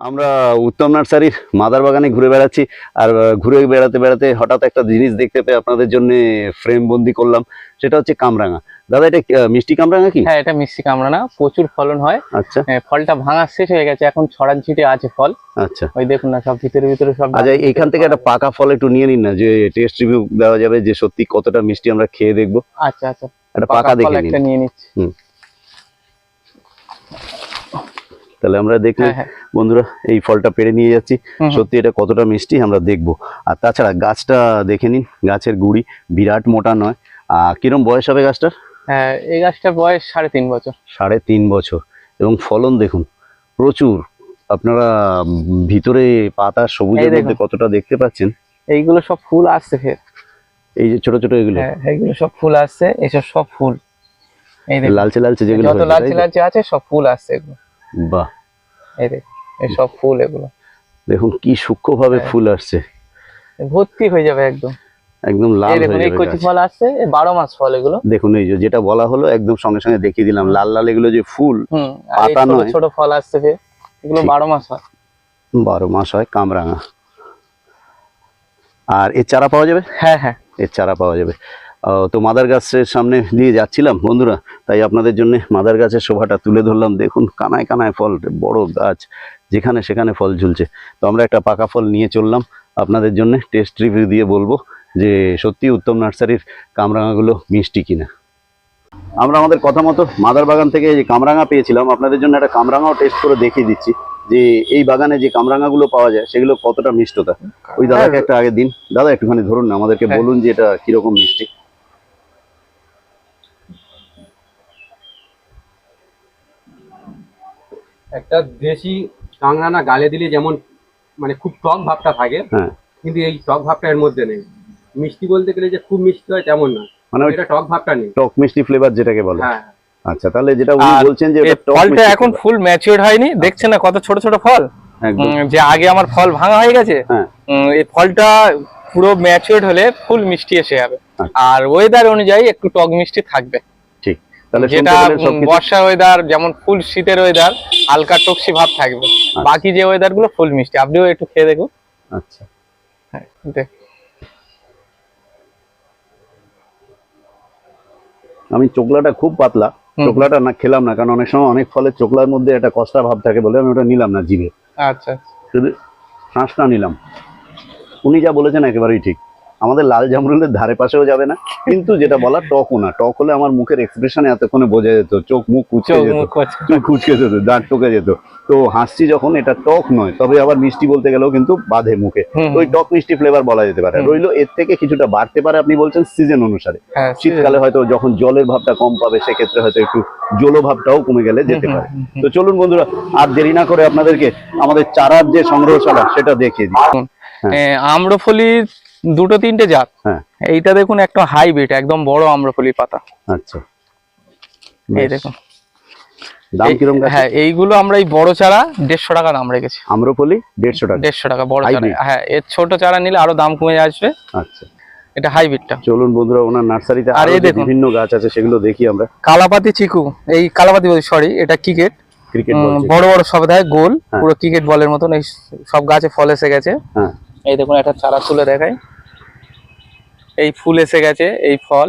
আমরা উত্তম নার্সারির মাদার বাগানে ঘুরে বেড়াচ্ছি। আর ঘুরে বেড়াতে বেড়াতে হঠাৎ একটা জিনিস দেখতে পেয়ে আপনাদের জন্য ফ্রেম বন্দি করলাম। সেটা হচ্ছে কামরাঙা। দাদা এটা মিষ্টি কামরাঙা কি? হ্যাঁ এটা মিষ্টি কামরাঙা। প্রচুর ফলন হয়। আচ্ছা। হ্যাঁ, ফলটা ভাঙা শেষ হয়ে গেছে। এখন ছড়ান ছিটে আছে ফল। আচ্ছা। ওই দেখুন না সব ভিতরে ভিতরে সব আচ্ছা এইখান থেকে একটা পাকা ফল একটু নিয়ে নিন না যে টেস্ট রিভিউ দেওয়া যাবে যে সত্যি কতটা মিষ্টি আমরা খেয়ে দেখব। আচ্ছা আচ্ছা। একটা পাকা দেখে নিন। একটা নিয়ে নিচ্ছি। তাহলে আমরা দেখলে হ্যাঁ হ্যাঁ। বন্ধুরা এই ফলটা পেরে নিয়ে যাচ্ছি। সত্যি এটা কতটা মিষ্টি আমরা দেখব। আর তাছাড়া গাছটা দেখে নিন গাছের গুড়ি বিরাট মোটা নয়। কিরম বয়স হবে গাছটার? হ্যাঁ এই গাছটার বয়স সাড়ে তিন বছর। সাড়ে তিন বছর। এবং ফলন দেখুন প্রচুর। আপনারা ভিতরে পাতা সবুজের মধ্যে কতটা দেখতে পাচ্ছেন? এইগুলো সব ফুল আসছে ফের। এই যে ছোট ছোট এগুলো। হ্যাঁ এইগুলো সব ফুল আসছে এসব সব ফুল। এই লালচে লালচে যেগুলো লালচে লালচে আছে সব ফুল আসছে এগুলো। বাহ। এই দেখ এই সব ফুল এগুলো। দেখুন কি সূক্ষ্মভাবে হ্যাঁ। ফুল আসছে। ভর্তি হয়ে যাবে একদম। একদম লাল হয়ে যাবে ফল আসছে এই বারো মাস ফল এগুলো। দেখুন এই যে যেটা বলা হলো একদম সঙ্গে সঙ্গে দেখিয়ে দিলাম লাল লাল এগুলো যে ফুল পাতা ছোট নয়। ছোট ফল আসছে এগুলো ঠিক। বারো মাস হয়। বারো মাস হয় কামরাঙা। আর এর চারা পাওয়া যাবে? হ্যাঁ হ্যাঁ। এর চারা পাওয়া যাবে। তো মাদার গাছের সামনে দিয়ে যাচ্ছিলাম বন্ধুরা তাই আপনাদের জন্য মাদার গাছের শোভাটা তুলে ধরলাম। দেখুন কানায় কানায় ফল বড় গাছ যেখানে সেখানে ফল ঝুলছে। তো আমরা একটা পাকা ফল নিয়ে চললাম। আপনাদের জন্য টেস্ট রিভিউ দিয়ে বলব যে সত্যি উত্তম নার্সারির কামরাঙাগুলো মিষ্টি কিনা। আমরা আমাদের কথা মতো মাদার বাগান থেকে যে কামরাঙা পেয়েছিলাম আপনাদের জন্য একটা কামরাঙাও টেস্ট করে দেখিয়ে দিচ্ছি যে এই বাগানে যে কামরাঙাগুলো পাওয়া যায় সেগুলো কতটা মিষ্টতা। ওই দাদাকে একটা আগে দিন। দাদা একটুখানি ধরুন না আমাদেরকে হ্যাঁ। বলুন যে এটা কীরকম মিষ্টি। একটা দেশি কাংরানা গালে দিলে যেমন মানে খুব টক ভাবটা থাকে হ্যাঁ। কিন্তু এই টক ভাবটা এর মধ্যে নেই। মিষ্টি বলতে গেলে যে খুব মিষ্টি হয় তেমন না মানে এটা টক ভাবটা নেই। টক মিষ্টি ফ্লেভার যেটাকে বলে। হ্যাঁ। আচ্ছা তাহলে যেটা উনি বলছেন যে ফলটা এখন ফুল ম্যাচিওর হয়নি। দেখছেন না কত ছোট ছোট ফল? যে আগে আমার ফল ভাঙা হয়ে গেছে হ্যাঁ। এই ফলটা পুরো ম্যাচিওর হলে ফুল মিষ্টি এসে যাবে। আচ্ছা। আর ওয়েদার অনুযায়ী একটু টক মিষ্টি থাকবে। যেটা পেলেন বর্ষার ওয়েদার যেমন ফুল শীতের ওয়েদার হালকা টকসি ভাব থাকবে। আচ্ছা। বাকি যে ওয়েদারগুলো ফুল মিষ্টি। আপনিও একটু খেয়ে দেখুন। আচ্ছা। হ্যাঁ, দেখ। আমি চোকলাটা খুব পাতলা। চোকলাটা না খেলাম না কারণ অনেক সময় অনেক ফলের চোকলার মধ্যে একটা কষ্টা ভাব থাকে বলে আমি ওটা নিলাম না জিভে। আচ্ছা। শুধু শ্বাসটা নিলাম। উনি যা বলেছেন একেবারেই ঠিক। আমাদের লাল জামরুলের ধারে পাশেও যাবে না। কিন্তু যেটা বলা টকও না টক হলে আমার মুখের এক্সপ্রেশনে এতক্ষণে বোঝা যেত চোখ মুখ কুচকে চোখ যেত চোখ কুচকে যেত দাঁত টোকে যেত। তো হাসছি যখন এটা টক নয় তবে আবার মিষ্টি বলতে গেলেও কিন্তু বাঁধে মুখে। তো ওই টক মিষ্টি ফ্লেভার বলা যেতে পারে। রইল এর থেকে কিছুটা বাড়তে পারে আপনি বলছেন সিজন অনুসারে। হ্যাঁ শীতকালে হয়তো যখন জলের ভাবটা কম পাবে সেক্ষেত্রে হয়তো একটু জলো ভাবটাও কমে গেলে যেতে পারে। তো চলুন বন্ধুরা আর দেরি না করে আপনাদেরকে আমাদের চারার যে সংগ্রহশালা সেটা দেখিয়ে দিই। এ, আম্রফলির দুটো তিনটে জাত। হ্যাঁ। এইটা দেখুন একটা হাইব্রিড একদম বড় আম্রফলি পাতা। আচ্ছা। এই দেখুন। দাম কিরম হ্যাঁ এইগুলো আমরা এই বড় চারা দেড়শো টাকা দাম রেখেছি। আম্রপলি দেড়শো টাকা। দেড়শো টাকা বড় চারা। হ্যাঁ এর ছোট চারা নিলে আরও দাম কমে আসবে। আচ্ছা। এটা হাইব্রিডটা। চলুন বন্ধুরা ওনার নার্সারিতে আর এই দেখুন। বিভিন্ন গাছ আছে সেগুলো দেখি আমরা। কালাপাতি চিকু এই কালাপাতি সরি এটা ক্রিকেট। ক্রিকেট বড় বড় সব দেয় গোল হ্যাঁ। পুরো ক্রিকেট বলের মতন এই সব গাছে ফল এসে গেছে। হ্যাঁ। এই দেখুন একটা চারা তুলে দেখাই। এই ফুল এসে গেছে এই ফল।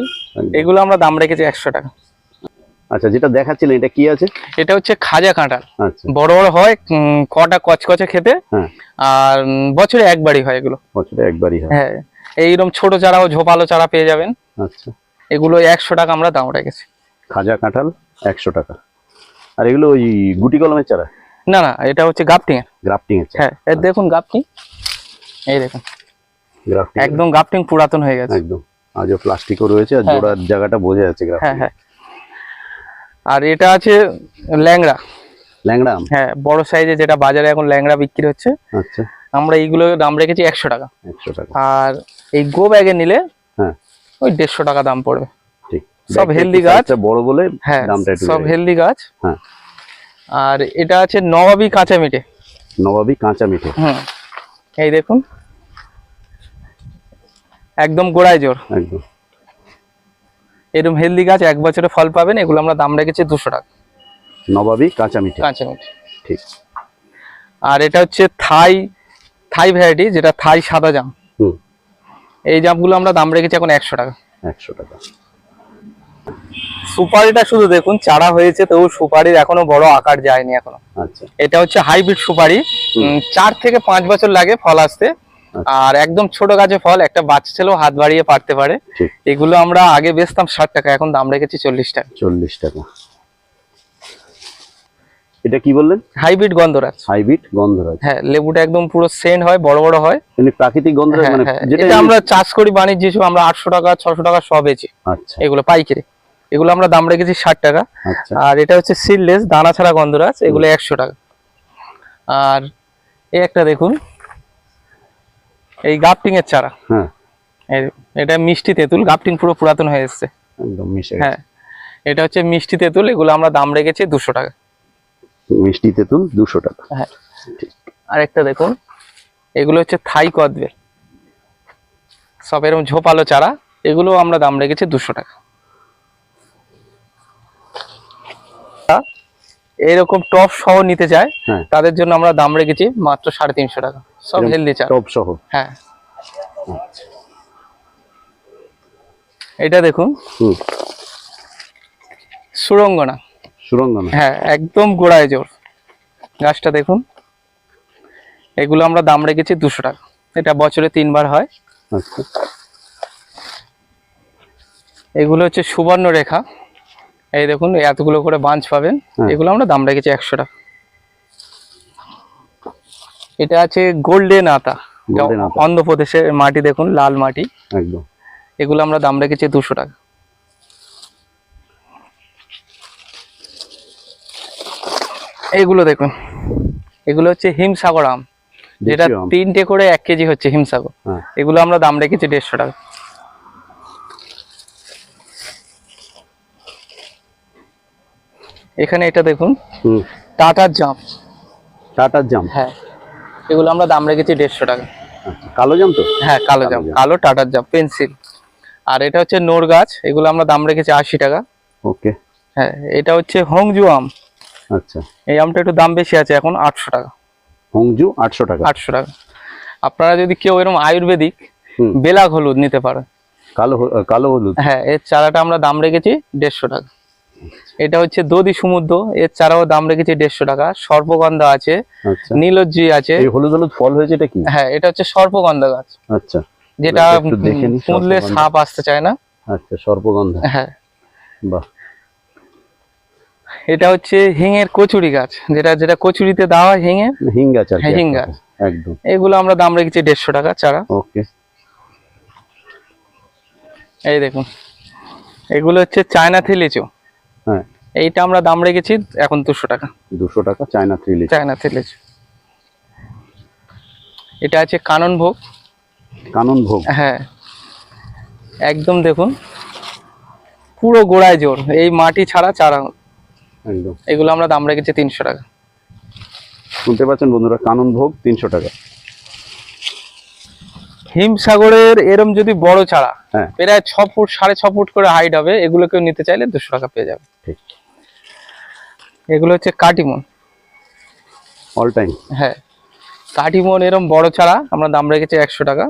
এগুলো আমরা দাম রেখেছি একশো টাকা। আচ্ছা যেটা দেখাচ্ছিলেন এটা কি আছে? এটা হচ্ছে খাজা কাঁঠাল। আচ্ছা। বড় বড় হয় কটা কচকচে খেতে। হ্যাঁ। আর বছরে একবারই হয় এগুলো। বছরে একবারই হয়। হ্যাঁ। এইরকম ছোট চারাও ঝোপালো চারা পেয়ে যাবেন। আচ্ছা। এগুলো একশো টাকা আমরা দাম রেখেছি। খাজা কাঁঠাল একশো টাকা। আর এগুলো ওই গুটি কলমের চারা? না না এটা হচ্ছে গাপটিং এর গ্রাফটিং এর হ্যাঁ দেখুন গাপটিং। এই দেখুন। একদম গাপটিং পুরাতন হয়ে গেছে। একদম। আজও প্লাস্টিকও রয়েছে আর হ্যাঁ। জোড়ার জায়গাটা বোঝা যাচ্ছে হ্যাঁ গ্রাফটিং হ্যাঁ। আর এটা আছে ল্যাংড়া। ল্যাংড়া হ্যাঁ বড় সাইজে যেটা বাজারে এখন ল্যাংড়া বিক্রি হচ্ছে। আচ্ছা। আমরা এইগুলো দাম রেখেছি একশো টাকা। একশো টাকা। আর এই গো ব্যাগে নিলে হ্যাঁ। ওই দেড়শো টাকা দাম পড়বে। ঠিক। সব একটু গাছ। বড় বলে হ্যাঁ সব হেলদি গাছ। হ্যাঁ। আর এটা আছে নবাবী কাঁচা মিঠে। নবাবী কাঁচা মিঠে। হুম। এই দেখুন। একদম গোড়ায় জোর। একদম। এরকম হেলদি গাছ এক বছরে ফল পাবেন এগুলো আমরা দাম রেখেছি দুশো টাকা। নবাবী কাঁচা মিঠে কাঁচা মিঠে ঠিক। আর এটা হচ্ছে থাই থাই ভ্যারাইটি যেটা থাই সাদা জাম। হুম। এই জামগুলো আমরা দাম রেখেছি এখন একশো টাকা। একশো টাকা। সুপারিটা শুধু দেখুন চারা হয়েছে তবু সুপারির এখনও বড় আকার যায়নি এখনও। আচ্ছা। এটা হচ্ছে হাইব্রিড সুপারি। চার থেকে পাঁচ বছর লাগে ফল আসতে। আর একদম ছোট গাছে ফল একটা বাচ্চা ছেলেও হাত বাড়িয়ে পারতে পারে। এগুলো আমরা আগে বেচতাম ষাট টাকা এখন দাম রেখেছি চল্লিশ টাকা। চল্লিশ টাকা। এটা কি বললেন? হাইব্রিড গন্ধরাজ। হাইব্রিড গন্ধরাজ। হ্যাঁ লেবুটা একদম পুরো সেন্ট হয় বড় বড় হয়। এমনি প্রাকৃতিক গন্ধরাজ হ্যাঁ, মানে হ্যাঁ, যেটা আমরা চাষ করি বাণিজ্য হিসেবে আমরা আটশো টাকা ছশো টাকা সব বেচি। আচ্ছা। এগুলো পাইকারি। এগুলো আমরা দাম রেখেছি ষাট টাকা। আচ্ছা। আর এটা হচ্ছে সিডলেস দানা ছাড়া গন্ধরাজ এগুলো একশো টাকা। আর এই একটা দেখুন এই গাপটিং এর চারা। হ্যাঁ। এটা মিষ্টি তেঁতুল গাপটিং পুরো পুরাতন হয়ে এসেছে। একদম মিশে হ্যাঁ। এটা হচ্ছে মিষ্টি তেঁতুল এগুলো আমরা দাম রেখেছি দুশো টাকা। মিষ্টি তেঁতুল দুশো টাকা। হ্যাঁ। আরেকটা দেখুন এগুলো হচ্ছে থাই কদবেল সব এরকম ঝোপালো চারা এগুলো আমরা দাম রেখেছি দুশো টাকা। এরকম টপ সহ নিতে চায় হ্যাঁ। তাদের জন্য আমরা দাম রেখেছি মাত্র সাড়ে তিনশো টাকা। সব হেলদি চা। টপ সহ? হ্যাঁ। এটা দেখুন। সুরঙ্গনা সুরঙ্গনা হ্যাঁ একদম গোড়ায় জোর। গাছটা দেখুন। এগুলো আমরা দাম রেখেছি দুশো টাকা। এটা বছরে তিনবার হয়। আচ্ছা। এগুলো হচ্ছে সুবর্ণ রেখা এই দেখুন এতগুলো করে বাঞ্চ পাবেন। হ্যাঁ। এগুলো আমরা দাম রেখেছি একশো টাকা। এটা আছে গোল্ডেন আতা অন্ধ্রপ্রদেশের মাটি দেখুন লাল মাটি। একদম। এগুলো আমরা দাম রেখেছি দুশো টাকা। এইগুলো দেখুন এগুলো হচ্ছে হিমসাগর আম। যেটা তিনটে করে এক কেজি হচ্ছে হিমসাগর। হ্যাঁ। এগুলো আমরা দাম রেখেছি দেড়শো টাকা। এখানে এটা দেখুন। টাটার জাম টাটার জাম হ্যাঁ। এগুলো আমরা দাম রেখেছি দেড়শো টাকা। আচ্ছা কালো জাম তো? হ্যাঁ কালো জাম। কালো টাটার জাম পেন্সিল আর এটা হচ্ছে নোর গাছ। এগুলো আমরা দাম রেখেছি আশি টাকা। ওকে। হ্যাঁ এটা হচ্ছে হংজু আম। আচ্ছা। এই আমটা একটু দাম বেশি আছে এখন আটশো টাকা। হংজু আটশো টাকা। আটশো টাকা। আপনারা যদি কেউ এরকম আয়ুর্বেদিক বেলাগ হলুদ নিতে পারেন। কালো কালো হলুদ। হ্যাঁ এর চারাটা আমরা দাম রেখেছি দেড়শো টাকা। এটা হচ্ছে দধি সমুদ্র এর চারাও দাম রেখেছি দেড়শো টাকা সর্পগন্ধা আছে আচ্ছা। নীলজ্জি আছে। হলুদ হলুদ ফল হয়েছে এটা কি? হ্যাঁ এটা হচ্ছে সর্পগন্ধা গাছ। আচ্ছা। যেটা পুঁতলে সাপ আসতে চায় না। আচ্ছা সর্পগন্ধা। হ্যাঁ। বাহ। এটা হচ্ছে হিঙের কচুরি গাছ যেটা যেটা কচুরিতে দেওয়া হয় হিঙে। হিং গাছ আর হিং গাছ। একদম। এগুলো আমরা দাম রেখেছি দেড়শো টাকা চারা। ওকে। এই দেখুন এগুলো হচ্ছে চায়না থিলিচু। হ্যাঁ। এইটা আমরা দাম রেখেছি এখন দুশো টাকা। দুশো টাকা চায়না থ্রি লিটার চায়না থিলিচু এটা আছে কানন ভোগ কানন ভোগ হ্যাঁ। একদম দেখুন পুরো গোড়ায় জোর। এই মাটি ছাড়া চারা এগুলো আমরা দাম রেখেছি তিনশো টাকা। শুনতে পাচ্ছেন বন্ধুরা কানন ভোগ তিনশো টাকা। হিমসাগরের এরম যদি বড় চারা হ্যাঁ। প্রায় ছ ফুট সাড়ে ছ ফুট করে হাইট হবে এগুলো কেউ নিতে চাইলে দুশো টাকা পেয়ে যাবে। ঠিক। এগুলো হচ্ছে কাটিমন। অল টাইম হ্যাঁ। কাটিমন এরম বড় চারা আমরা দাম রেখেছি একশো টাকা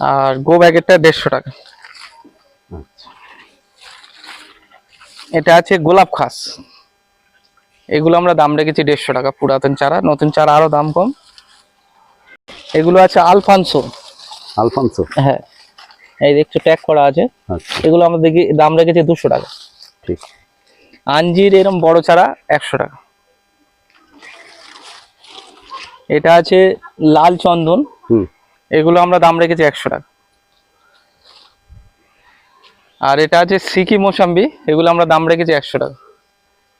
আর গো ব্যাগেরটা দেড়শো টাকা। আচ্ছা। এটা আছে গোলাপ খাস। এগুলো আমরা দাম রেখেছি দেড়শো টাকা পুরাতন চারা নতুন চারা আরও দাম কম। এগুলো আছে আলফানসো। আলফানসো? হ্যাঁ। এই দেখছ ট্যাগ করা আছে। আচ্ছা। এগুলো আমরা দেখি দাম রেখেছি দুশো টাকা। ঠিক। আঞ্জির এরম বড় চারা একশো টাকা। এটা আছে লাল চন্দন। হুম। এগুলো আমরা দাম রেখেছি একশো টাকা। আর এটা আছে সিকি মোসাম্বি। এগুলো আমরা দাম রেখেছি একশো টাকা।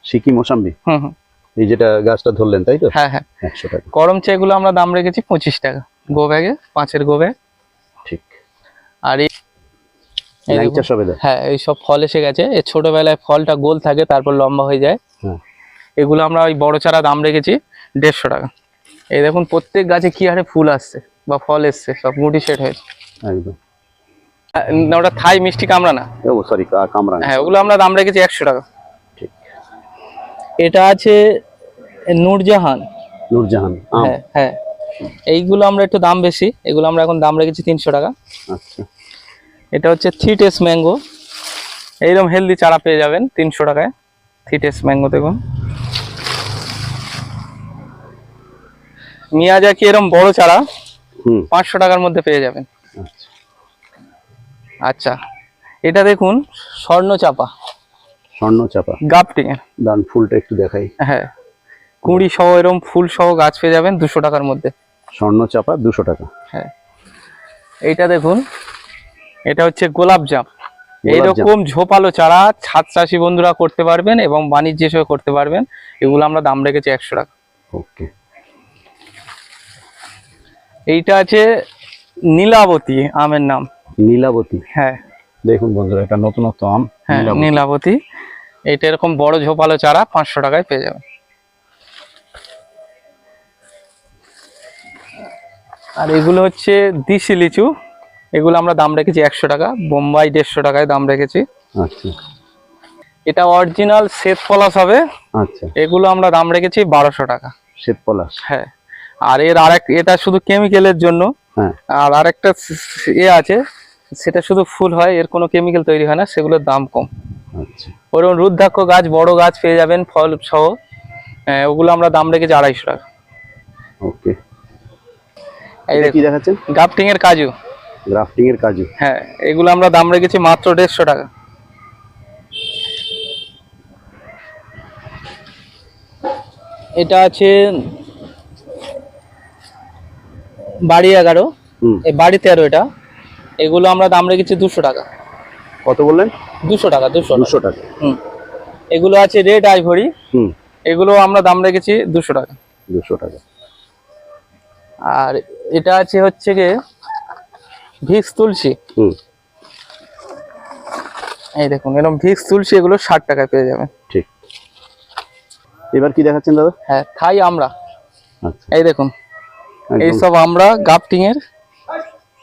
সিকি মোসাম্বি? হুম হুম। এই যেটা গাছটা ধরলেন তাই তো? হ্যাঁ হ্যাঁ। একশো টাকা। করম চা এগুলো আমরা দাম রেখেছি পঁচিশ টাকা। গো ব্যাগে পাঁচের গো ব্যাগ। আর এই হ্যাঁ এই সব ফল এসে গেছে। এই ছোটবেলায় ফলটা গোল থাকে তারপর লম্বা হয়ে যায়। হ্যাঁ। এগুলো আমরা ওই বড় চারা দাম রেখেছি দেড়শো টাকা। এই দেখুন প্রত্যেক গাছে কি হারে ফুল আসছে বা ফল এসছে সব মুটি সেট হয়েছে একদম। না, ওটা থাই মিষ্টি কামড়া না। ও সরি কামরাং হ্যাঁ ওগুলো আমরা দাম রেখেছি একশো টাকা। ঠিক। এটা আছে নূরজাহান। নূরজাহান হ্যাঁ হ্যাঁ। এইগুলো আমরা একটু দাম বেশি এগুলো আমরা এখন দাম রেখেছি তিনশো টাকা। আচ্ছা। এটা হচ্ছে থ্রি টেস ম্যাঙ্গো এইরকম হেলদি চারা পেয়ে যাবেন তিনশো টাকায়। থ্রি টেস ম্যাঙ্গো দেখুন। মিয়াজাকি এরকম বড় চারা? পাঁচশো টাকার মধ্যে পেয়ে যাবেন। আচ্ছা। আচ্ছা। এটা দেখুন স্বর্ণ চাপা। স্বর্ণ চাপা। গাপটিং এর দান ফুলটা একটু দেখাই। হ্যাঁ। কুড়ি সহ এরকম ফুল সহ গাছ পেয়ে যাবেন দুশো টাকার মধ্যে। স্বর্ণ চাপা দুশো টাকা। হ্যাঁ। এইটা দেখুন এটা হচ্ছে গোলাপ জাম। এইরকম ঝোপালো চারা ছাদ চাষি বন্ধুরা করতে পারবেন এবং বাণিজ্য হিসেবে করতে পারবেন। এগুলো আমরা দাম রেখেছি একশো টাকা। ওকে। এইটা আছে নীলাবতী আমের নাম। নীলাবতী। হ্যাঁ। দেখুন বন্ধুরা এটা নতুনত্ব আম। হ্যাঁ। নীলাবতী। এটা এরকম বড় ঝোপালো চারা পাঁচশো টাকায় পেয়ে যাবেন। আর এগুলো হচ্ছে দিশি লিচু। এগুলো আমরা দাম রেখেছি একশো টাকা। বোম্বাই দেড়শো টাকায় দাম রেখেছি। আচ্ছা। এটা অরিজিনাল শ্বেত পলাশ হবে। আচ্ছা। এগুলো আমরা দাম রেখেছি বারোশো টাকা। শ্বেত পলাশ। হ্যাঁ। আর এর আরেক এটা শুধু কেমিক্যালের জন্য। হ্যাঁ। আর আরেকটা এ আছে সেটা শুধু ফুল হয় এর কোনো কেমিক্যাল তৈরি হয় না সেগুলোর দাম কম। আচ্ছা। ওরকম রুদ্রাক্ষ গাছ বড় গাছ পেয়ে যাবেন ফল সহ। ওগুলো আমরা দাম রেখেছি আড়াইশো টাকা। ওকে। এটা কি দেখাচ্ছেন? গাফটিং এর কাজু। গ্রাফটিং এর কাজু। হ্যাঁ এগুলো আমরা দাম রেখেছি মাত্র দেড়শো টাকা। এটা আছে বাড়ি এগারো। বাড়ি তেরো এটা। এগুলো আমরা দাম রেখেছি দুশো টাকা। কত বললেন? দুশো টাকা দুশো দুশো টাকা। হুম। এগুলো আছে রেড আইভরি। হুম। এগুলো আমরা দাম রেখেছি দুশো টাকা। দুশো টাকা। আর এটা আছে হচ্ছে গিয়ে ভিক্স তুলসী। হুম। এই দেখুন এরকম ভিক্স তুলসী এগুলো ষাট টাকায় পেয়ে যাবেন। ঠিক। এবার কি দেখাচ্ছেন দাদা? হ্যাঁ থাই আমরা। আচ্ছা। এই দেখুন। এইসব আমরা গাফটিং এর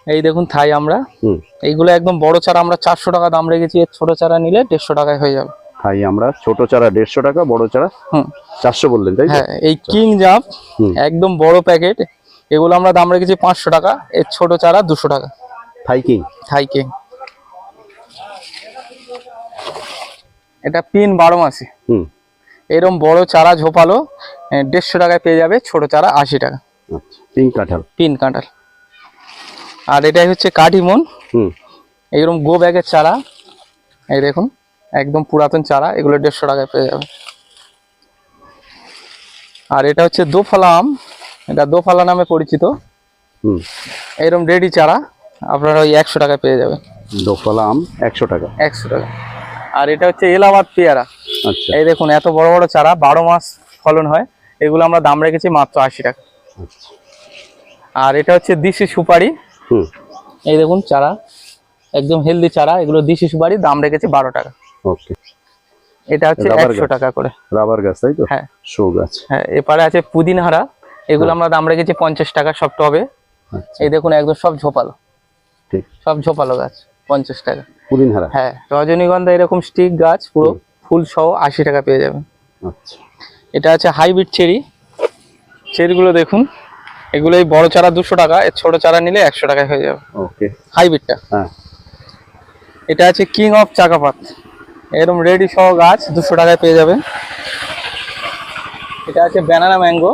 এই দেখুন থাই আমরা। হুম। এইগুলো একদম বড় চারা আমরা চারশো টাকা দাম রেখেছি। এর ছোট চারা নিলে দেড়শো টাকায় হয়ে যাবে। তাই আমরা ছোট চারা দেড়শো টাকা বড় চারা হুম। চারশো বললেন তাই হ্যাঁ এই কিং জাম্প একদম বড় প্যাকেট। এগুলো আমরা দাম রেখেছি পাঁচশো টাকা এর ছোট চারা দুশো টাকা। থাই কিং থাই কিং এটা পিন বারো মাসে। হুম। এরকম বড় চারা ঝোপালো দেড়শো টাকায় পেয়ে যাবে ছোট চারা আশি টাকা। পিন কাঁঠাল। পিন কাঁঠাল। আর এটাই হচ্ছে কাঠিমন হুম। এইরকম গো ব্যাগের চারা এই দেখুন একদম পুরাতন চারা এগুলো দেড়শো টাকায় পেয়ে যাবে। আর এটা হচ্ছে দোফালা আম। এটা দোফালা নামে পরিচিত। এরকম রেডি চারা আপনারা ওই একশো টাকায় পেয়ে যাবেন। দোফালা আম একশো টাকা। একশো টাকা। আর এটা হচ্ছে এলাহাবাদ পেয়ারা। আচ্ছা। এই দেখুন এত বড় বড় চারা বারো মাস ফলন হয়। এগুলো আমরা দাম রেখেছি মাত্র আশি টাকা। আচ্ছা। আর এটা হচ্ছে দিশি সুপারি। হুম। এই দেখুন চারা একদম হেলদি চারা। এগুলো দিশি সুপারি দাম রেখেছি বারো টাকা। ওকে। এটা হচ্ছে একশো টাকা করে। রাবার গাছ তাই তো? হ্যাঁ। শো গাছ হ্যাঁ এপারে আছে পুদিনহারা। এগুলো আমরা দাম রেখেছি পঞ্চাশ টাকা সব টবে আচ্ছা। এই দেখুন একদম সব ঝোপালো। সব ঝোপালো গাছ পঞ্চাশ টাকা। হ্যাঁ রজনীগন্ধা এরকম স্টিক গাছ পুরো ফুল সহ আশি টাকা পেয়ে যাবেন। আচ্ছা। এটা আছে হাইব্রিড চেরি চেরিগুলো দেখুন এগুলো এই বড় চারা দুশো টাকা এর ছোট চারা নিলে একশো টাকায় হয়ে যাবে। ওকে। হাইব্রিডটা হ্যাঁ। এটা আছে কিং অফ চাকাপাত। এরকম রেডি সহ গাছ দুশো টাকায় পেয়ে যাবেন। এটা আছে ব্যানানা ম্যাঙ্গো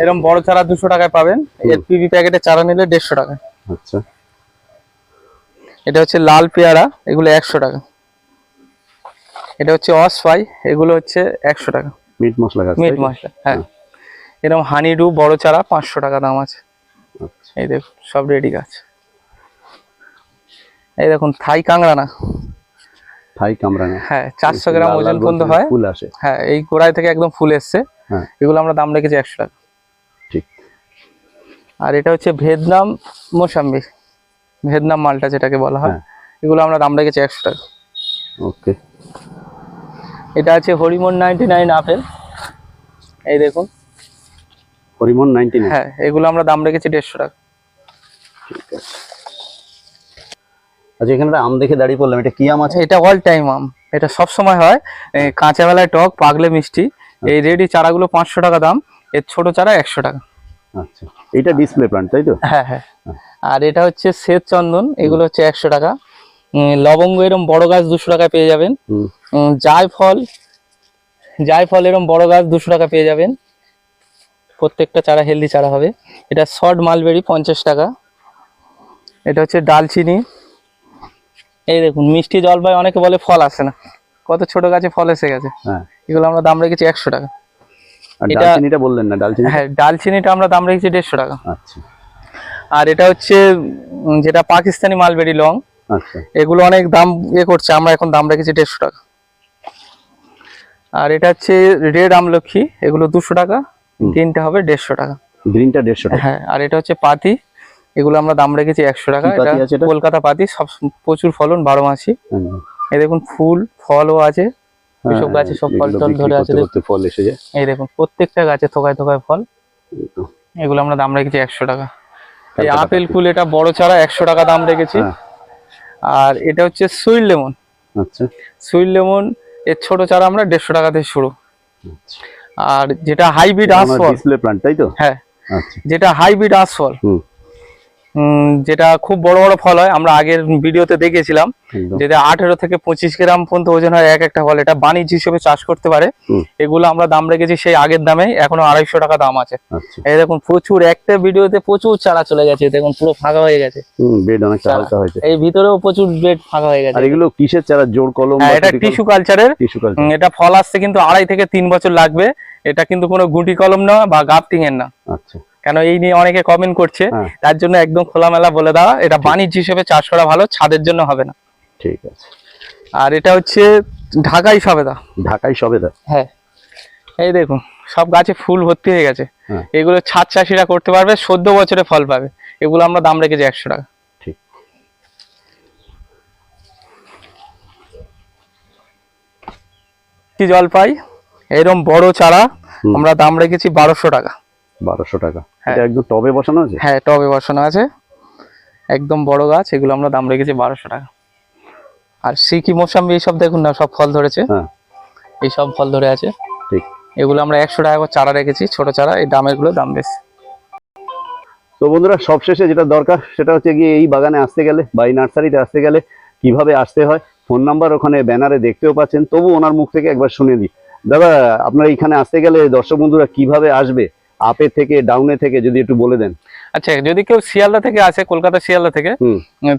এরকম বড় চারা দুশো টাকায় পাবেন। এর পিবি প্যাকেটে চারা নিলে দেড়শো টাকা। আচ্ছা। এটা হচ্ছে লাল পেয়ারা এগুলো একশো টাকা। এটা হচ্ছে অসফাই এগুলো হচ্ছে একশো টাকা। মিট মশলা মিট মশলা হ্যাঁ। এরকম হানিডু বড় চারা পাঁচশো টাকা দাম আছে। আচ্ছা। এই দেখুন সব রেডি গাছ। এই দেখুন থাই কাংড়ানা থাই কামরাঙা হ্যাঁ চারশো গ্রাম ওজন পর্যন্ত হয়। ফুল আসে। হ্যাঁ এই গোড়ায় থেকে একদম ফুল এসছে। হ্যাঁ। এগুলো আমরা দাম রেখেছি একশো টাকা। আর এটা হচ্ছে ভেদনাম মোসাম্বি। ভেদনাম মালটা যেটাকে বলা হয় হ্যাঁ। এগুলো আমরা দাম রেখেছি একশো টাকা। ওকে। এটা আছে হরিমন নাইনটি নাইন আপেল। এই দেখুন। Hariman ninety nine. হ্যাঁ এগুলো আমরা দাম রেখেছি দেড়শো টাকা। ঠিক আছে। আচ্ছা এখানে আম দেখে দাঁড়িয়ে পড়লাম। এটা কি আম আছে? এটা অল টাইম আম। এটা সব সময় হয় এই কাঁচা বেলায় টক পাগলে মিষ্টি। এই রেডি চারাগুলো পাঁচশো টাকা দাম এর ছোট চারা একশো টাকা। আচ্ছা। এটা ডিসপ্লে প্লান্ট তাই তো? হ্যাঁ হ্যাঁ। আর এটা হচ্ছে শ্বেত চন্দন এগুলো হচ্ছে একশো টাকা। লবঙ্গ এরম বড় গাছ দুশো টাকা পেয়ে যাবেন। জায়ফল জায়ফল এরম বড় গাছ দুশো টাকা পেয়ে যাবেন। প্রত্যেকটা চারা হেলদি চারা হবে। এটা শর্ট মালবেরি পঞ্চাশ টাকা। এটা হচ্ছে ডালচিনি। এই দেখুন মিষ্টি জলপাই অনেকে বলে ফল আসে না। কত ছোট গাছে ফল এসে গেছে। হ্যাঁ। এগুলো আমরা দাম রেখেছি একশো টাকা। ডালচিনিটা বললেন না ডালচিনি? হ্যাঁ ডালচিনিটা আমরা দাম রেখেছি দেড়শো টাকা। আচ্ছা। আর এটা হচ্ছে যেটা পাকিস্তানি মালবেরি লং। আচ্ছা। এগুলো অনেক দাম ইয়ে করছে আমরা এখন দাম রেখেছি দেড়শো টাকা। আর এটা হচ্ছে রেড আমলক্ষী এগুলো দুশো টাকা। তিনটে হবে দেড়শো টাকা। গ্রিনটা দেড়শো টাকা। হ্যাঁ আর এটা হচ্ছে পাতি এগুলো আমরা দাম রেখেছি একশো টাকা। এটা কলকাতা পাতি সব প্রচুর ফলন বারো মাসি। এই দেখুন ফুল ফলও আছে। এসব হ্যাঁ, গাছে সব ফল টল ধরে আছে ফল এসে যায়। এই দেখুন প্রত্যেকটা গাছে থোকায় থোকায় ফল। এগুলো আমরা দাম রেখেছি একশো টাকা। এই আপেল ফুল এটা বড় চারা একশো টাকা দাম রেখেছি। হ্যাঁ। আর এটা হচ্ছে সুইট লেমন। আচ্ছা। সুইট লেমন এর ছোট চারা আমরা দেড়শো টাকা থেকে শুরু। আচ্ছা। আর যেটা হাইব্রিড আঁশফল ডিসপ্লে প্লান্ট তাই তো? হ্যাঁ। আচ্ছা। যেটা হাইব্রিড আঁশফল হুম। যেটা খুব বড় বড় ফল হয় আমরা আগের ভিডিওতে দেখেছিলাম যেটা আঠেরো থেকে পঁচিশ গ্রাম পর্যন্ত ওজন হয় এক একটা ফল। এটা বাণিজ্য হিসেবে চাষ করতে পারে। এগুলো আমরা দাম রেখেছি সেই আগের দামে এখনও আড়াইশো টাকা দাম আছে। আচ্ছা। এই দেখুন প্রচুর একটা ভিডিওতে প্রচুর চারা চলে গেছে। দেখুন পুরো ফাঁকা হয়ে গেছে। বেড অনেকটা হালকা হয়েছে। এই ভিতরেও প্রচুর বেড ফাঁকা হয়ে গেছে। আর এগুলো কিসের চারা? জোর কলম হ্যাঁ এটা টিস্যু কালচারের এটা ফল আসতে কিন্তু আড়াই থেকে তিন বছর লাগবে। এটা কিন্তু কোনো গুটি কলম না বা গাফটিং এর না। আচ্ছা। কেন এই নিয়ে অনেকে কমেন্ট করছে। হ্যাঁ। তার জন্য একদম খোলামেলা বলে দেওয়া। এটা বাণিজ্য হিসেবে চাষ করা ভালো ছাদের জন্য হবে না। ঠিক আছে। আর এটা হচ্ছে ঢাকাই সবেদা। ঢাকাই সবেদা? হ্যাঁ। এই দেখুন সব গাছে ফুল ভর্তি হয়ে গেছে। হ্যাঁ। এগুলো ছাদ চাষিরা করতে পারবে চোদ্দ বছরে ফল পাবে। এগুলো আমরা দাম রেখেছি একশো টাকা। ঠিক। কি জলপাই? এরকম বড় চারা আমরা দাম রেখেছি বারোশো টাকা। বারোশো টাকা। হ্যাঁ। এটা একদম টবে বসানো আছে? হ্যাঁ টবে বসানো আছে। একদম বড় গাছ এগুলো আমরা দাম রেখেছি বারোশো টাকা। আর সিকি মৌসাম্বি এইসব দেখুন না সব ফল ধরেছে। হ্যাঁ। এই সব ফল ধরে আছে। ঠিক। এগুলো আমরা একশো টাকা করে চারা রেখেছি ছোট চারা এই দামেরগুলো দাম বেশি। তো বন্ধুরা সবশেষে যেটা দরকার সেটা হচ্ছে গিয়ে এই বাগানে আসতে গেলে বা এই নার্সারিতে আসতে গেলে কীভাবে আসতে হয় ফোন নাম্বার ওখানে ব্যানারে দেখতেও পাচ্ছেন। তবু ওনার মুখ থেকে একবার শুনে দিই। দাদা আপনারা এখানে আসতে গেলে দর্শক বন্ধুরা কীভাবে আসবে? আপে থেকে ডাউনে থেকে যদি একটু বলে দেন। আচ্ছা যদি কেউ শিয়ালদা থেকে আসে কলকাতা শিয়ালদা থেকে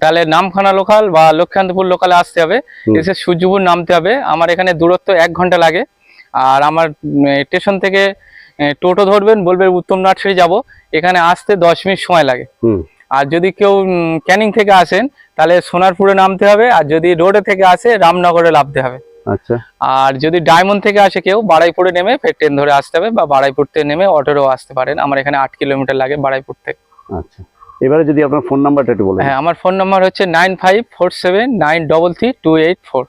তাহলে নামখানা লোকাল বা লক্ষ্মীকান্তপুর লোকালে আসতে হবে। এসে সূর্যপুর নামতে হবে। আমার এখানে দূরত্ব এক ঘণ্টা লাগে। আর আমার স্টেশন থেকে টোটো ধরবেন বলবেন উত্তম নার্সারি যাব। এখানে আসতে দশ মিনিট সময় লাগে। আর যদি কেউ ক্যানিং থেকে আসেন তাহলে সোনারপুরে নামতে হবে। আর যদি রোডে থেকে আসে রামনগরে নামতে হবে। আচ্ছা। আর যদি ডায়মন্ড থেকে আসে কেউ বাড়াইপুরে নেমে ফের ট্রেন ধরে আসতে হবে বা বাড়াইপুর থেকে নেমে অটোরেও আসতে পারেন। আমার এখানে আট কিলোমিটার লাগে বাড়াইপুর থেকে আচ্ছা। এবারে যদি আপনার ফোন নাম্বারটা একটু বলেন। হ্যাঁ আমার ফোন নাম্বার হচ্ছে nine five four seven nine double three two eight four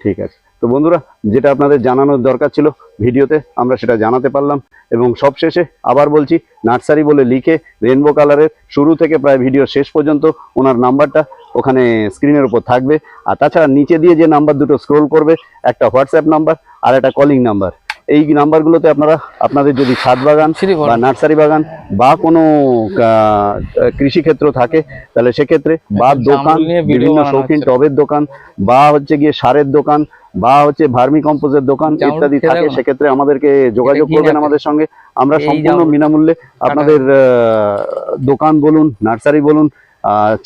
ঠিক আছে। তো বন্ধুরা যেটা আপনাদের জানানোর দরকার ছিল ভিডিওতে আমরা সেটা জানাতে পারলাম এবং সবশেষে আবার বলছি নার্সারি বলে লিখে রেনবো কালারের শুরু থেকে প্রায় ভিডিও শেষ পর্যন্ত ওনার নাম্বারটা ওখানে স্ক্রিনের উপর থাকবে। আর তাছাড়া নিচে দিয়ে যে নাম্বার দুটো স্ক্রোল করবে একটা হোয়াটসঅ্যাপ নাম্বার আর একটা কলিং নাম্বার এই নাম্বারগুলোতে আপনারা আপনাদের যদি ছাদ বাগান বা নার্সারি বাগান বা কোনো কৃষিক্ষেত্র থাকে তাহলে সেক্ষেত্রে বা দোকান নিয়ে video বিভিন্ন শৌখিন টবের দোকান বা হচ্ছে গিয়ে সারের দোকান বা হচ্ছে ভার্মি কম্পোজের দোকান ইত্যাদি থাকে সেক্ষেত্রে আমাদেরকে যোগাযোগ করবেন আমাদের সঙ্গে। আমরা সম্পূর্ণ বিনামূল্যে আপনাদের দোকান বলুন নার্সারি বলুন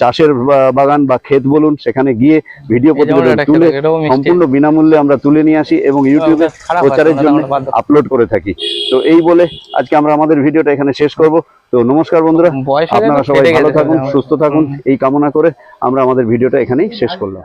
চাষের বাগান বা ক্ষেত বলুন সেখানে গিয়ে ভিডিও প্রতিবেদন তুলে। সম্পূর্ণ বিনামূল্যে আমরা তুলে নিয়ে আসি এবং ইউটিউবে প্রচারের জন্য। আপলোড করে থাকি। তো এই বলে আজকে আমরা আমাদের ভিডিওটা এখানে শেষ করব। তো নমস্কার বন্ধুরা হয়ে আপনারা সবাই ভালো থাকুন সুস্থ থাকুন। এই কামনা করে আমরা আমাদের ভিডিওটা এখানেই শেষ করলাম।